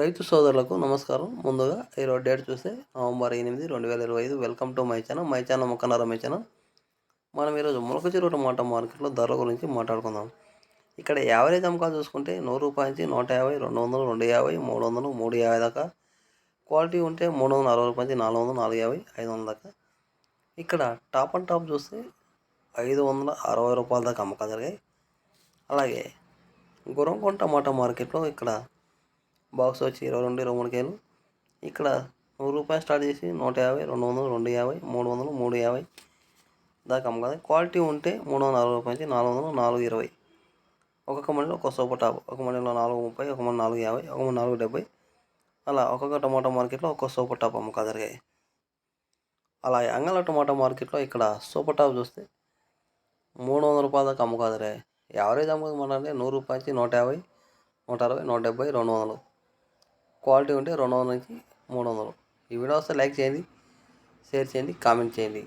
రైతు సోదరులకు నమస్కారం. ముందుగా ఈరోజు డేట్ చూస్తే నవంబర్ ఎనిమిది రెండు వేల ఇరవై ఐదు welcome to my channel. My channel మొక్కనారా my channel. మనం ఈరోజు మొలక చెరువు టమాటా మార్కెట్లో ధరల గురించి మాట్లాడుకుందాం. ఇక్కడ యావరేజ్ అమ్మకాలు చూసుకుంటే నూరు రూపాయల నుంచి నూట యాభై రెండు వందలు రెండు యాభై మూడు వందలు మూడు యాభై దాకా. క్వాలిటీ ఉంటే మూడు వందల అరవై రూపాయల నుంచి నాలుగు వందలు నాలుగు యాభై ఐదు వందల దాకా. ఇక్కడ టాప్ అండ్ టాప్ చూస్తే ఐదు వందల అరవై రూపాయల దాకా అమ్మకాలు జరిగాయి. అలాగే గురంకొండ టమాటా మార్కెట్లో ఇక్కడ బాక్స్ వచ్చి ఇరవై రెండు ఇరవై మూడు కేలు ఇక్కడ నూరు రూపాయలు స్టార్ట్ చేసి నూట యాభై రెండు వందలు రెండు యాభై మూడు వందలు మూడు యాభై దాకా అమ్మకాలి క్వాలిటీ ఉంటే మూడు వందల అరవై రూపాయల నుంచి నాలుగు వందలు నాలుగు ఇరవై. ఒక్కొక్క మండలిలో ఒక సూపర్ టాప్. ఒక మండలిలో నాలుగు ముప్పై ఒక మంది నాలుగు యాభై ఒక మంది నాలుగు డెబ్బై. అలా ఒక్కొక్క టమాటా మార్కెట్లో ఒక్కొక్క సూపర్ టాప్ అమ్మకాలు జరిగాయి అలా అంగళ టమాటా మార్కెట్లో ఇక్కడ సూపర్ టాప్ చూస్తే మూడు వందల రూపాయల దాకా అమ్మకాలు జరిగాయి యావరేజ్ అమ్మకం అంటే నూరు రూపాయల నుంచి నూట యాభై నూట అరవై నూట డెబ్బై రెండు వందలు. క్వాలిటీ ఉంటే రెండు వందల నుంచి మూడు వందలు. ఈ వీడియో వస్తే లైక్ చేయండి షేర్ చేయండి కామెంట్ చేయండి.